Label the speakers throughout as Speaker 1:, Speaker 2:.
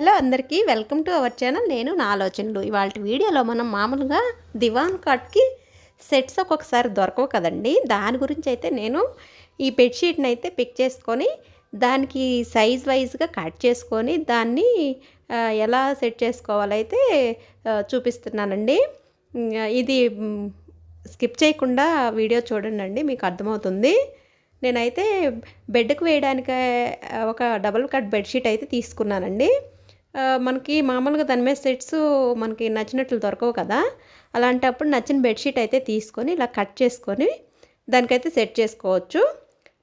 Speaker 1: Hello అందరికీ welcome to our channel. నేను నా ఆలోచనలు. ఇవాళ వీడియోలో మనం మామూలుగా దివాన్ కాట్కి సెట్స్ ఒక్కొక్కసారి దొరకవు కదండి. దాని గురించి అయితే నేను ఈ బెడ్షీట్ని అయితే పిక్ చేసుకొని దానికి సైజ్ వైజ్గా కట్ చేసుకొని దాన్ని ఎలా సెట్ చేసుకోవాలైతే చూపిస్తున్నానండి. ఇది స్కిప్ చేయకుండా వీడియో చూడండి మీకు అర్థమవుతుంది. నేనైతే బెడ్కి వేయడానికి ఒక డబుల్ కట్ బెడ్షీట్ అయితే తీసుకున్నానండి. మనకి మామూలుగా దాని మీద సెట్స్ మనకి నచ్చినట్లు దొరకవు కదా. అలాంటప్పుడు నచ్చిన బెడ్షీట్ అయితే తీసుకొని ఇలా కట్ చేసుకొని దానికైతే సెట్ చేసుకోవచ్చు.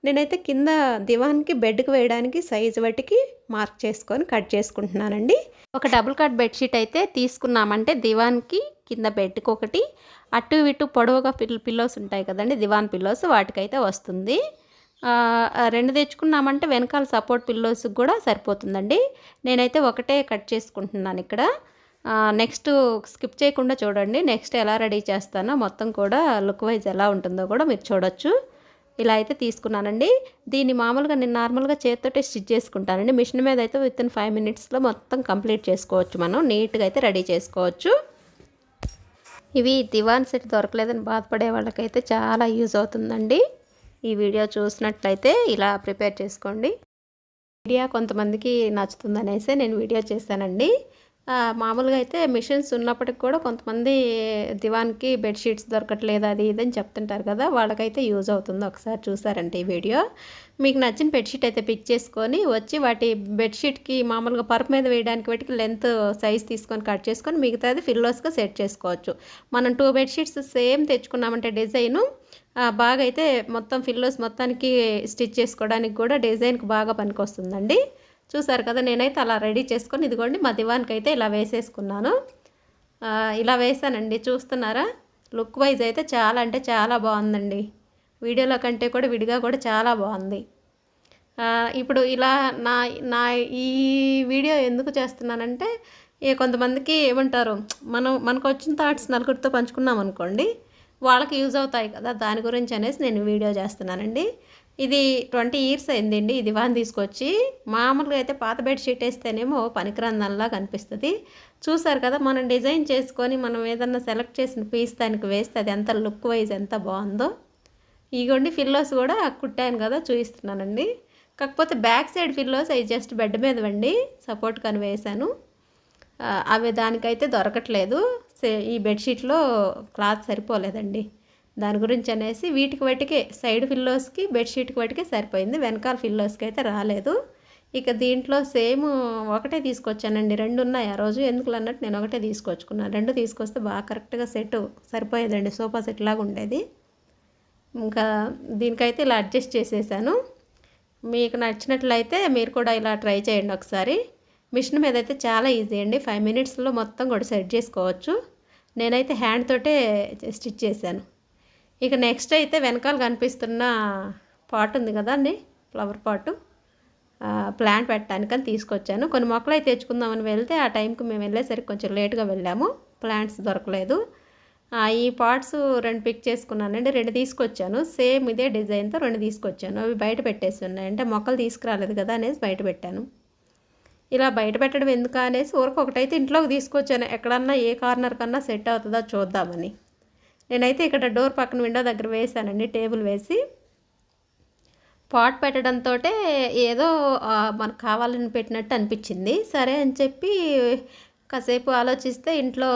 Speaker 1: నేనైతే కింద దివాన్కి బెడ్కి వేయడానికి సైజు బట్టికి మార్క్ చేసుకొని కట్ చేసుకుంటున్నానండి. ఒక డబుల్ కట్ బెడ్షీట్ అయితే తీసుకున్నామంటే దివాన్కి కింద బెడ్కి ఒకటి అటు ఇటు పొడవుగా పిల్ పిల్లోస్ ఉంటాయి కదండి దివాన్ పిల్లోస్ వాటికైతే వస్తుంది. రెండు తెచ్చుకున్నామంటే వెనకాల సపోర్ట్ పిల్లోస్కి కూడా సరిపోతుందండి. నేనైతే ఒకటే కట్ చేసుకుంటున్నాను ఇక్కడ. నెక్స్ట్ స్కిప్ చేయకుండా చూడండి. నెక్స్ట్ ఎలా రెడీ చేస్తానో మొత్తం కూడా లుక్ వైజ్ ఎలా ఉంటుందో కూడా మీరు చూడొచ్చు. ఇలా అయితే తీసుకున్నానండి. దీన్ని మామూలుగా నేను నార్మల్గా చేతితోటే స్టిచ్ చేసుకుంటానండి. మిషన్ మీద అయితే విత్ ఇన్ ఫైవ్ మినిట్స్లో మొత్తం కంప్లీట్ చేసుకోవచ్చు మనం. నీట్గా అయితే రెడీ చేసుకోవచ్చు. ఇవి దివాన్ సెట్ దొరకలేదని బాధపడే వాళ్ళకైతే చాలా యూజ్ అవుతుందండి. ఈ వీడియో చూసినట్లయితే ఇలా ప్రిపేర్ చేసుకోండి. ఐడియా కొంతమందికి నచ్చుతుందనేసి నేను వీడియో చేశానండి. మామూలుగా అయితే మిషన్స్ ఉన్నప్పటికి కూడా కొంతమంది దివాన్కి బెడ్షీట్స్ దొరకట్లేదు అది ఇది అని చెప్తుంటారు కదా వాళ్ళకైతే యూజ్ అవుతుంది. ఒకసారి చూసారంటే ఈ వీడియో. మీకు నచ్చిన బెడ్షీట్ అయితే పిక్ చేసుకొని వచ్చి వాటి బెడ్షీట్కి మామూలుగా పరుపు మీద వేయడానికి వాటికి లెంత్ సైజ్ తీసుకొని కట్ చేసుకొని మిగతాది ఫిల్లోస్గా సెట్ చేసుకోవచ్చు. మనం టూ బెడ్షీట్స్ సేమ్ తెచ్చుకున్నామంటే డిజైను బాగా అయితే మొత్తం ఫిల్లోస్ మొత్తానికి స్టిచ్ చేసుకోవడానికి కూడా డిజైన్కి బాగా పనికొస్తుందండి. చూసారు కదా నేనైతే అలా రెడీ చేసుకొని ఇదిగోండి మా దివాన్కి అయితే ఇలా వేసేసుకున్నాను. ఇలా వేసానండి చూస్తున్నారా? లుక్ వైజ్ అయితే చాలా అంటే చాలా బాగుందండి. వీడియోలో కంటే కూడా విడిగా కూడా చాలా బాగుంది. ఇప్పుడు ఇలా నా నా ఈ వీడియో ఎందుకు చేస్తున్నానంటే ఏ కొంతమందికి ఏమంటారు మనం మనకు వచ్చిన థాట్స్ నలుగురితో పంచుకున్నాం అనుకోండి వాళ్ళకి యూజ్ అవుతాయి కదా దాని గురించి అనేసి నేను వీడియో చేస్తున్నానండి. ఇది ట్వంటీ ఇయర్స్ అయిందండి ఇది వాన్ తీసుకొచ్చి. మామూలుగా అయితే పాత బెడ్షీట్ వేస్తేనేమో పనికిరందంలా కనిపిస్తుంది. చూసారు కదా మనం డిజైన్ చేసుకొని మనం ఏదన్నా సెలెక్ట్ చేసిన పీస్ దానికి వేస్తే అది ఎంత లుక్ వైజ్ ఎంత బాగుందో. ఇగోండి ఫిల్లోస్ కూడా కుట్టాను కదా చూపిస్తున్నానండి. కాకపోతే బ్యాక్ సైడ్ ఫిల్లోస్ అవి జస్ట్ బెడ్ మీద వండి సపోర్ట్ కని వేశాను. అవి దానికైతే దొరకట్లేదు. ఈ బెడ్షీట్లో క్లాత్ సరిపోలేదండి. దాని గురించి అనేసి వీటికి వాటికే సైడ్ ఫిల్లోస్కి బెడ్షీట్కి వాటికే సరిపోయింది. వెనకాల ఫిల్లోస్కి అయితే రాలేదు. ఇక దీంట్లో సేమ్ ఒకటే తీసుకొచ్చానండి. రెండు ఉన్నాయి ఆ రోజు. ఎందుకు అన్నట్టు నేను ఒకటే తీసుకొచ్చుకున్నాను రెండు తీసుకొస్తే బాగా కరెక్ట్గా సెట్ సరిపోయేదండి. సోఫా సెట్ లాగా ఉండేది. ఇంకా దీనికైతే ఇలా అడ్జస్ట్ చేసేసాను. మీకు నచ్చినట్లయితే మీరు కూడా ఇలా ట్రై చేయండి ఒకసారి. మిషన్ మీద అయితే చాలా ఈజీ అండి. ఫైవ్ మినిట్స్లో మొత్తం కూడా సెట్ చేసుకోవచ్చు. నేనైతే హ్యాండ్ తోటే స్టిచ్ చేశాను. ఇక నెక్స్ట్ అయితే వెనకాల కనిపిస్తున్న పాట్ ఉంది కదా అండి ఫ్లవర్ పాటు. ప్లాంట్ పెట్టడానికని తీసుకొచ్చాను. కొన్ని మొక్కలు అయితే తెచ్చుకుందామని వెళ్తే ఆ టైంకి మేము వెళ్ళేసరికి కొంచెం లేట్గా వెళ్ళాము. ప్లాంట్స్ దొరకలేదు. ఈ పార్ట్స్ రెండు పిక్ చేసుకున్నానండి. రెండు తీసుకొచ్చాను. సేమ్ ఇదే డిజైన్తో రెండు తీసుకొచ్చాను. అవి బయట పెట్టేసి ఉన్నాయి అంటే మొక్కలు తీసుకురాలేదు కదా అనేసి బయట పెట్టాను. ఇలా బయట పెట్టడం ఎందుకు అనేసి ఊరకు ఒకటైతే ఇంట్లోకి తీసుకొచ్చాను. ఎక్కడన్నా ఏ కార్నర్ కన్నా సెట్ అవుతుందో చూద్దామని. నేనైతే ఇక్కడ డోర్ పక్కన విండో దగ్గర వేసానండి టేబుల్ వేసి. పాట్ పెట్టడంతో ఏదో మనకు కావాలని పెట్టినట్టు అనిపించింది. సరే అని చెప్పి కాసేపు ఆలోచిస్తే ఇంట్లో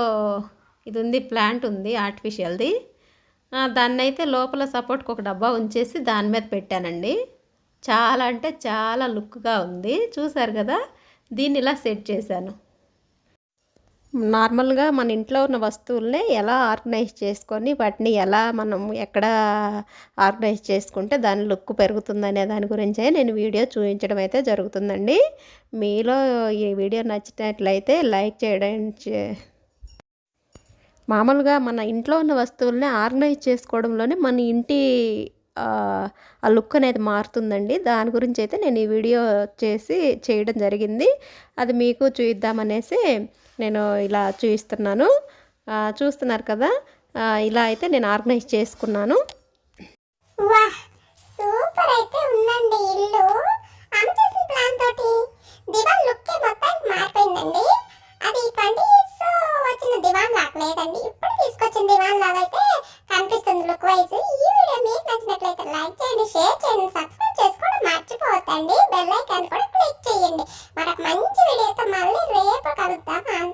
Speaker 1: ఇది ఉంది ప్లాంట్ ఉంది ఆర్టిఫిషియల్ది. దాన్ని అయితే లోపల సపోర్ట్కి ఒక డబ్బా ఉంచేసి దాని మీద పెట్టానండి. చాలా అంటే చాలా లుక్గా ఉంది. చూసారు కదా? దీన్ని ఇలా సెట్ చేశాను. నార్మల్గా మన ఇంట్లో ఉన్న వస్తువుల్ని ఎలా ఆర్గనైజ్ చేసుకొని వాటిని ఎలా మనం ఎక్కడ ఆర్గనైజ్ చేసుకుంటే దాని లుక్ పెరుగుతుందనే దాని గురించే నేను వీడియో చూపించడం అయితే జరుగుతుందండి. మీలో ఈ వీడియో నచ్చినట్లయితే లైక్ చేయడం చే- మామూలుగా మన ఇంట్లో ఉన్న వస్తువుల్ని ఆర్గనైజ్ చేసుకోవడంలోనే మన ఇంటి ఆ లుక్ అనేది మారుతుందండి. దాని గురించి అయితే నేను ఈ వీడియో చేసి చేయడం జరిగింది. అది మీకు చూద్దామనేసి నేను ఇలా చూపిస్తున్నాను చూస్తున్నారు కదా? ఇలా అయితే నేను ఆర్గనైజ్ చేసుకున్నాను.
Speaker 2: లేదండి. బెల్ ఐకాన్ కూడా క్లిక్ చేయండి. మనకు మంచి వీడియోతో మళ్ళీ రేపు కలుద్దాం.